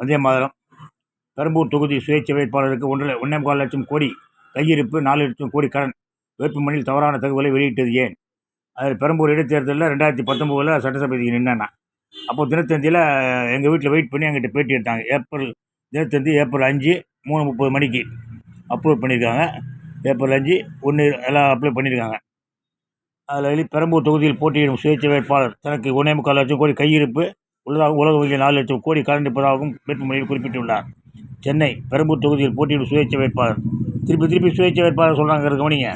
வந்தே பெரம்பூர் தொகுதி சுயேட்சை வேட்பாளருக்கு ஒன்றரை ஒன்றே முக்கால் லட்சம் கோடி கையிருப்பு நாலு லட்சம் கோடி கடன். வேட்புமணியில் தவறான தகவலை வெளியிட்டது ஏன்? அதில் பெரம்பூர் இடைத்தேர்தலில் ரெண்டாயிரத்தி பத்தொம்போதில் சட்டசபைக்கு நின்னேன்? அப்போ தினத்தந்தியில் எங்கள் வீட்டில் வெயிட் பண்ணி எங்கிட்ட பேட்டி எடுத்தாங்க. ஏப்ரல் தினத்தந்தி ஏப்ரல் அஞ்சு மூணு முப்பது மணிக்கு அப்லோட் பண்ணியிருக்காங்க. ஏப்ரல் அஞ்சு ஒன்று எல்லாம் அப்ளை பண்ணியிருக்காங்க. அதில் வெளி பெரம்பூர் தொகுதியில் போட்டியிடும் சுயேட்சை வேட்பாளர் தனக்கு ஒன்றே முக்கால் லட்சம் கோடி கையிருப்பு உள்ளதாக உலக வங்கி நாலு லட்சம் கோடி கடன் இருப்பதாகவும் குறிப்பிட்டுள்ளார். சென்னை பெரம்பூர் தொகுதியில் போட்டியிடும் சுயேட்சை வேட்பாளர். திருப்பி திருப்பி சுயேட்சை வேட்பாளர் சொல்கிறாங்க கவனிங்க.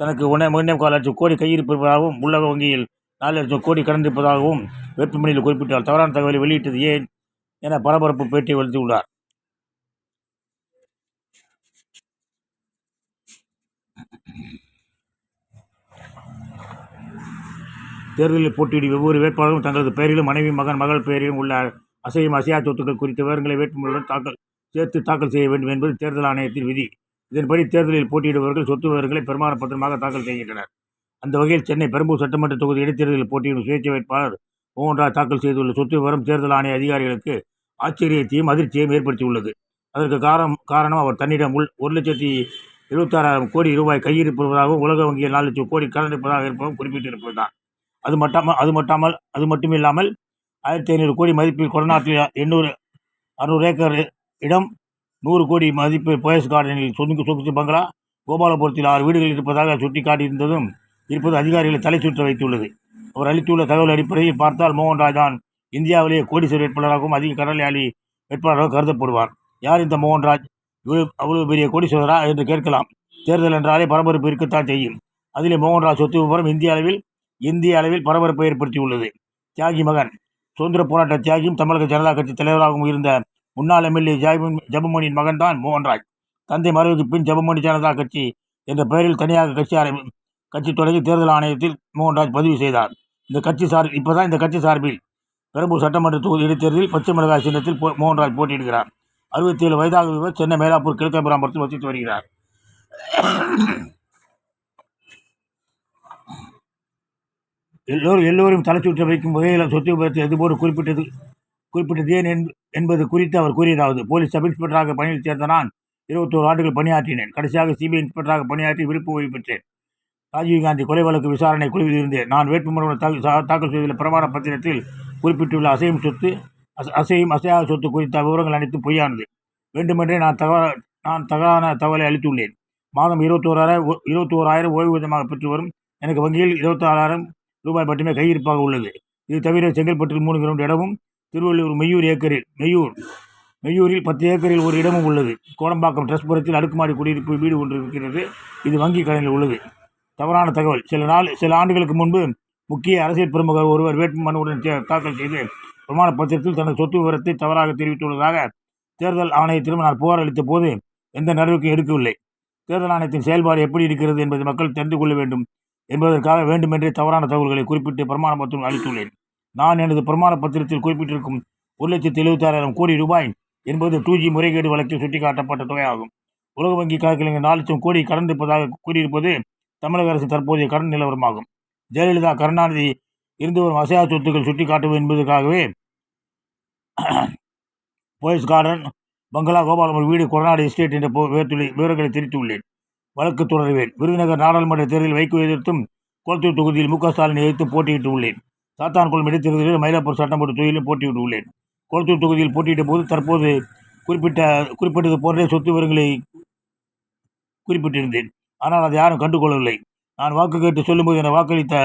தனக்கு ஒன்றே ஒன்றே கால் லட்சம் கோடி கையிருப்பதாகவும் இருப்பதாகவும் உள்ளக வங்கியில் நாலு லட்சம் கோடி கடன் இருப்பதாகவும் வேட்புமனுவில் குறிப்பிட்டார் தவறான தகவலை வெளியிட்டது ஏன் என பரபரப்பு பேட்டி வெளியிட்டுள்ளார் தேர்தலில் போட்டியிடும் ஒவ்வொரு வேட்பாளரும் தங்களது பெயரிலும் மனைவி மகன் மகள் பெயரிலும் உள்ள அசையும் அசையா சொத்துக்கள் குறித்த விவரங்களை வேட்புமனுடன் தாக்கல் சேர்த்து தாக்கல் செய்ய வேண்டும் என்பது தேர்தல் ஆணையத்தின் விதி. இதன்படி தேர்தலில் போட்டியிடுபவர்கள் சொத்து விவரங்களை பிரமாண பத்திரமாக தாக்கல் செய்கின்றனர். அந்த வகையில் சென்னை பெரம்பூர் சட்டமன்ற தொகுதி இடைத்தேர்தலில் போட்டியிடும் சுயேட்சை வேட்பாளர் மோகன்ராஜ் தாக்கல் செய்துள்ள சொத்து விவரம் தேர்தல் ஆணைய அதிகாரிகளுக்கு ஆச்சரியத்தையும் அதிர்ச்சியையும் ஏற்படுத்தியுள்ளது. அதற்கு காரணம் காரணம் அவர் தன்னிடம் உள் ஒரு லட்சத்தி எழுபத்தாறாயிரம் கோடி ரூபாய் கையிருப்பதாகவும் உலக வங்கியில் நாலு லட்சம் கோடி கடன் இருப்பதாக இருப்பதும் குறிப்பிட்டிருப்பது தான் அது மட்டாமல் அது மட்டாமல் அது மட்டும் இல்லாமல் ஆயிரத்தி ஐநூறு கோடி மதிப்பில் கொடநாட்டில் எண்ணூறு அறுநூறு ஏக்கர் இடம் நூறு கோடி மதிப்பு போயஸ் கார்டனில் சொந்த சொகுசு பங்களா கோபாலபுரத்தில் ஆறு வீடுகள் இருப்பதாக சுட்டிக்காட்டியிருந்ததும் இருப்பது அதிகாரிகளை தலை சுற்ற வைத்துள்ளது. அவர் அளித்துள்ள தகவல் அடிப்படையில் பார்த்தால் மோகன்ராஜ் தான் இந்தியாவிலேயே கோடீஸ்வரர் வேட்பாளராகவும் அதிக கடனாளி வேட்பாளராகவும் கருதப்படுவார். யார் இந்த மோகன்ராஜ் இவ்வளவு அவ்வளவு பெரிய கோடீஸ்வரரா என்று கேட்கலாம். தேர்தல் என்றாலே பரபரப்பு இருக்கத்தான் செய்யும். அதிலே மோகன்ராஜ் சொத்து விவரம் இந்திய அளவில் இந்திய அளவில் பரபரப்பை ஏற்படுத்தியுள்ளது. தியாகி மகன். சுதந்திர போராட்ட தியாகியும் தமிழக ஜனதா கட்சி தலைவராகவும் இருந்த முன்னாள் எம்எல்ஏ ஜாபு ஜபமணியின் மகன்தான் மோகன்ராஜ். தந்தை மறைவுக்கு பின் ஜெபமணி ஜனதா கட்சி என்ற பெயரில் தனியாக கட்சி ஆரம்பி கட்சி தொடங்கி தேர்தல் ஆணையத்தில் மோகன்ராஜ் பதிவு செய்தார். இந்த கட்சி சார்பில் இப்போ தான் இந்த கட்சி சார்பில் பெரம்பூர் சட்டமன்ற தொகுதி இடைத்தேர்தலில் பச்சை மிளகாய் சின்னத்தில் போ- மோகன்ராஜ் போட்டியிடுகிறார். அறுபத்தி ஏழு வயதாக இவர் சென்னை மேலாப்பூர் கிழக்கம்பராம்பரத்தில் வசித்து வருகிறார். எல்லோரும் எல்லோரும் தலைச்சுற்ற வைக்கும் வகையில் சொத்து விபரத்தை இதுபோல் குறிப்பிட்டது? குறிப்பிட்டது ஏன் என் என்பது குறித்து அவர் கூறியதாவது போலீஸ் சப் இன்ஸ்பெக்டராக பணியில் சேர்ந்த நான் இருபத்தோரு ஆண்டுகள் பணியாற்றினேன். கடைசியாக சிபிஐ இன்ஸ்பெக்டராக பணியாற்றி விருப்பு ஓய்வு பெற்றேன். ராஜீவ்காந்தி கொலை வழக்கு விசாரணை குழுவில் இருந்தேன். நான் வேட்புமனு தாக்கல் தாக்கல் செய்துள்ள பிரமாண பத்திரத்தில் குறிப்பிட்டுள்ள அசையும் சொத்து அசையும் அசையாத சொத்து குறித்த விவரங்கள் அனைத்தும் பொய்யானது. வேண்டுமென்றே நான் தகவ நான் தவறான தகவலை அளித்துள்ளேன். மாதம் இருபத்தோராயிரம் இருபத்தோராயிரம் ஓய்வூதியமாக பெற்று வரும். எனக்கு வங்கியில் இருபத்தாறாயிரம் ரூபாய் மட்டுமே கையிருப்பாக உள்ளது. இது தவிர செங்கல்பட்டில் மூணு கிரவுண்ட் இடமும் திருவள்ளூர் மெய்யூர் ஏக்கரில் மெய்யூர் மெய்யூரில் பத்து ஏக்கரில் ஒரு இடமும் உள்ளது. கோடம்பாக்கம் ட்ரஸ்புரத்தில் அடுக்குமாடி குடியிருப்பு வீடு ஒன்று இருக்கிறது. இது வங்கி கடனில் உள்ளது. தவறான தகவல். சில நாள் சில ஆண்டுகளுக்கு முன்பு முக்கிய அரசியல் பிரமுகர் ஒருவர் வேட்புமனுவுடன் தாக்கல் செய்து பிரமாண பத்திரத்தில் தனது சொத்து விவரத்தை தவறாக தெரிவித்துள்ளதாக தேர்தல் ஆணையத்திலும் நான் புகார் அளித்த போது எந்த நடவடிக்கையும் எடுக்கவில்லை. தேர்தல் ஆணையத்தின் செயல்பாடு எப்படி இருக்கிறது என்பதை மக்கள் தெரிந்து கொள்ள வேண்டும். என்பதற்காக வேண்டுமென்றே தவறான தகவல்களை குறிப்பிட்டு பிரமாண பத்திரம் அளித்துள்ளேன். நான் எனது பிரமாண பத்திரத்தில் குறிப்பிட்டிருக்கும் ஒரு லட்சத்தி எழுபத்தாறாயிரம் கோடி ரூபாய் என்பது டூ ஜி முறைகேடு வழக்கில் சுட்டிக்காட்டப்பட்ட தொகையாகும். உலக வங்கி கணக்கில் நாலு லட்சம் கோடி கடன் இருப்பதாக கூறியிருப்பது தமிழக அரசு தற்போதைய கடன் நிலவரமாகும். ஜெயலலிதா கருணாநிதி இருந்து வரும் அசையா சொத்துக்கள் சுட்டிக்காட்டுவது என்பதற்காகவே போயஸ் கார்டன் பங்களா கோபாலமர் வீடு கொரநாடு எஸ்டேட் என்ற போ- விவரங்களை தெரிவித்துள்ளேன். வழக்கு தொடருவேன். விருதுநகர் நாடாளுமன்ற தேர்தலில் வைகோ எதிர்த்தும் கோலத்தூர் தொகுதியில் மு க ஸ்டாலினை எதிர்த்து போட்டியிட்டு உள்ளேன். சாத்தான்குளம் இடைத்தேர்தலில் மயிலாப்பூர் சட்டமன்ற தொகுதியிலும் போட்டியிட்டு உள்ளேன். கோலத்தூர் தொகுதியில் போட்டியிட்ட போது தற்போது குறிப்பிட்ட குறிப்பிட்டது போன்றே சொத்து விவரங்களை குறிப்பிட்டிருந்தேன். ஆனால் அதை யாரும் கண்டுகொள்ளவில்லை. நான் வாக்கு கேட்டு சொல்லும்போது என வாக்களித்த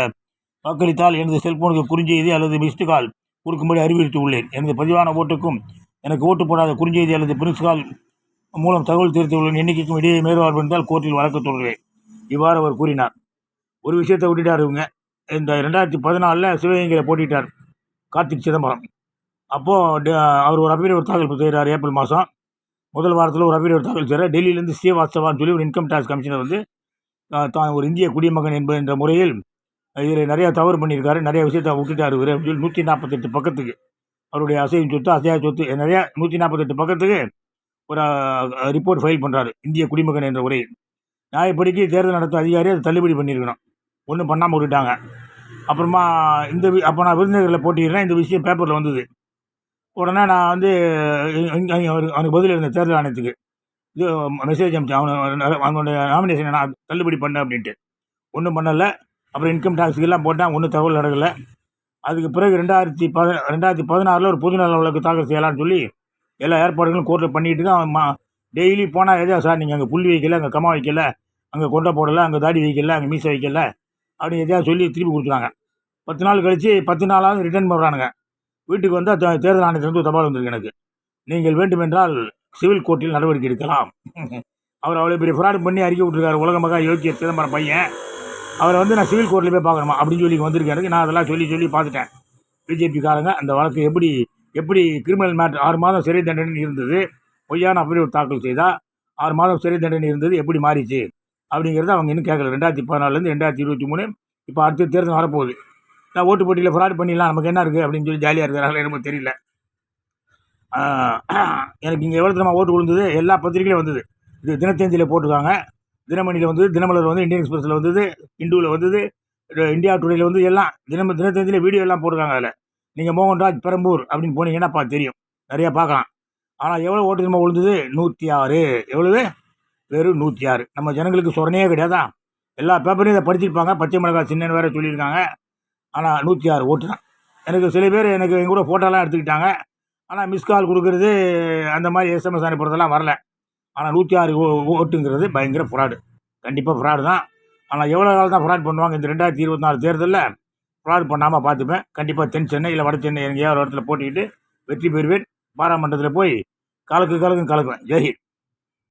வாக்களித்தால் எனது செல்போனுக்கு குறுஞ்செய்தி அல்லது மிஸ்டு கால் கொடுக்கும்படி அறிவுறுத்தி உள்ளேன் எனது பதிவான ஓட்டுக்கும் எனக்கு ஓட்டு போடாத குறுஞ்செய்தி அல்லது மிஸ்டு கால் மூலம் தகவல் தெரிவித்துள்ள எண்ணிக்கைக்கும் இடையே மேற்பார்வை இருந்தால் கோர்ட்டில் வழக்கு தொடர்வேன். இவ்வாறு அவர் கூறினார். ஒரு விஷயத்தை விட்டுட்டார் இவங்க. இந்த ரெண்டாயிரத்தி பதினாலில் சிவகங்கையில் போட்டிட்டார் கார்த்திக் சிதம்பரம். அப்போது அவர் ஒரு அபிநவர் தாக்கல் செய்கிறார் ஏப்ரல் மாதம் முதல் வாரத்தில் ஒரு அபிநவர் தாக்கல் செய்கிறார் டெல்லியிலேருந்து ஸ்ரீவாஸ்தவான்னு சொல்லி ஒரு இன்கம் டேக்ஸ் கமிஷனர் வந்து தான் ஒரு இந்திய குடிமகன் என்பது என்ற முறையில் இதில் நிறையா தவறு பண்ணியிருக்காரு. நிறைய விஷயத்தை விட்டுட்டார் இவர். அப்படின்னு சொல்லி நூற்றி நாற்பத்தெட்டு பக்கத்துக்கு. அவருடைய அசையும் சொத்து அசையா சொத்து நிறையா நூற்றி நாற்பத்தெட்டு பக்கத்துக்கு ஒரு ரிப்போர்ட் ஃபைல் பண்ணுறாரு இந்திய குடிமகன் என்ற உரையில். நியாயப்படிக்கு தேர்தல் நடத்தும் அதிகாரி அதை தள்ளுபடி பண்ணியிருக்கணும். ஒன்றும் பண்ணாமல் விட்டுட்டாங்க. அப்புறமா இந்த வி- அப்போ நான் விருந்தினர்களில் போட்டிடுறேன் இந்த விஷயம் பேப்பரில் வந்தது. உடனே நான் வந்து அவனுக்கு பதில் இருந்தேன் தேர்தல் ஆணையத்துக்கு இது மெசேஜ் அனுப்பிச்சேன் அவனு அவனுடைய நாமினேஷனை நான் தள்ளுபடி பண்ணேன் அப்படின்ட்டு. ஒன்றும் பண்ணலை. அப்புறம் இன்கம் டேக்ஸுக்கெல்லாம் போட்டேன். ஒன்றும் தகவல் நடக்கலை. அதுக்கு பிறகு ரெண்டாயிரத்தி பத ரெண்டாயிரத்தி பதினாறில் ஒரு பொதுநல வழக்கு தாக்கல் செய்யலாம்னு சொல்லி எல்லா ஏற்பாடுகளும் கோர்ட்டில் பண்ணிட்டு தான் மா டெய்லி போனால் எதா சார்? நீங்கள் அங்கே புள்ளி வைக்கல அங்கே கம்மா வைக்கல அங்கே கொண்டை போடலை அங்கே தாடி வைக்கல அங்கே மீசை வைக்கல அப்படின்னு எதையா சொல்லி திருப்பி கொடுத்துருவாங்க. பத்து நாள் கழித்து பத்து நாளாவது ரிட்டர்ன் பண்ணுறானுங்க வீட்டுக்கு வந்தால் தேர்தல் ஆணையத்திலிருந்து ஒரு தபால் வந்திருக்கு எனக்கு. நீங்கள் வேண்டுமென்றால் சிவில் கோர்ட்டில் நடவடிக்கை எடுக்கலாம். அவர் அவ்வளோ பெரிய ஃப்ராட் பண்ணி அறிக்கை விட்டுருக்காரு. உலக மகா யோகிய சிதம்பரம் பையன். அவரை வந்து நான் சிவில் கோர்ட்டில் போய் பார்க்கணுமா அப்படின்னு சொல்லி வந்திருக்கேன் எனக்கு நான் அதெல்லாம் சொல்லி சொல்லி பார்த்துட்டேன். பிஜேபிக்காரங்க அந்த வழக்கு எப்படி எப்படி கிரிமினல் மேட்ரு ஆறு மாதம் சிறை தண்டனை இருந்தது பொய்யான அப்படி தாக்கல் செய்தால் ஆறு மாதம் சிறை தண்டனை இருந்தது எப்படி மாறிச்சு? அப்படிங்கிறத அவங்க இன்னும் கேட்கல ரெண்டாயிரத்தி பதினாலேருந்து ரெண்டாயிரத்தி இருபத்தி மூணு இப்போ அடுத்த தேர்தல் வரப்போகுது. நான் ஓட்டு போட்டியில் ஃப்ராட் பண்ணிடலாம் நமக்கு என்ன இருக்குது அப்படின்னு சொல்லி ஜாலியாக இருக்கிறாங்களே என்னமோ தெரியல. எனக்கு இங்கே எவ்வளோ தினமாக ஓட்டு விழுந்தது? எல்லா பத்திரிகையிலும் வந்தது. இது தினத்தந்தியில் போட்டிருக்காங்க. தினமணியில் வந்தது தினமலர் வந்து இந்தியன் எக்ஸ்பிரஸில் வந்தது இந்துவில் வந்தது இந்தியா டுடேயில் வந்து எல்லாம் தினம தினத்தந்தியில் வீடியோ எல்லாம் போட்டிருக்காங்க அதில். நீங்கள் மோகன்ராஜ் பெரம்பூர் அப்படின்னு போனீங்கன்னா தெரியும்? நிறையா பார்க்கலாம். ஆனால் எவ்வளோ ஓட்டு நம்ம விழுந்தது நூற்றி ஆறு எவ்வளவு? வெறும் நூற்றி ஆறு நம்ம ஜனங்களுக்கு சொரணையே கிடையாதா? எல்லா பேப்பரையும் இதை படிச்சிருப்பாங்க. பச்சை மிளகாய் சின்னன்னு வேறு சொல்லியிருக்காங்க. ஆனால் நூற்றி ஆறு ஓட்டு தான். எனக்கு சில பேர் எனக்கு எங்கூட ஃபோட்டோலாம் எடுத்துக்கிட்டாங்க. ஆனால் மிஸ் கால் கொடுக்குறது அந்த மாதிரி எஸ்எம்எஸ் அனுப்புறதெல்லாம் வரல. ஆனால் நூற்றி ஆறு ஓ ஓட்டுங்கிறது பயங்கர ஃப்ராடு கண்டிப்பாக ஃப்ராடு தான். ஆனால் எவ்வளோ காலம் தான் ஃப்ராட் பண்ணுவாங்க? இந்த ரெண்டாயிரத்தி இருபத்தி நாலு தேர்தலில் ஃப்ராட் பண்ணாமல் பார்த்துப்பேன். கண்டிப்பாக தென் சென்னை இல்லை வட சென்னை எங்கேயாவது ஒரு இடத்துல போட்டிக்கிட்டு வெற்றி பெறுவேன். பாராமன்றத்தில் போய் கலக்கு கலக்குன்னு கலக்குவேன். ஜெய்ஹிந்த்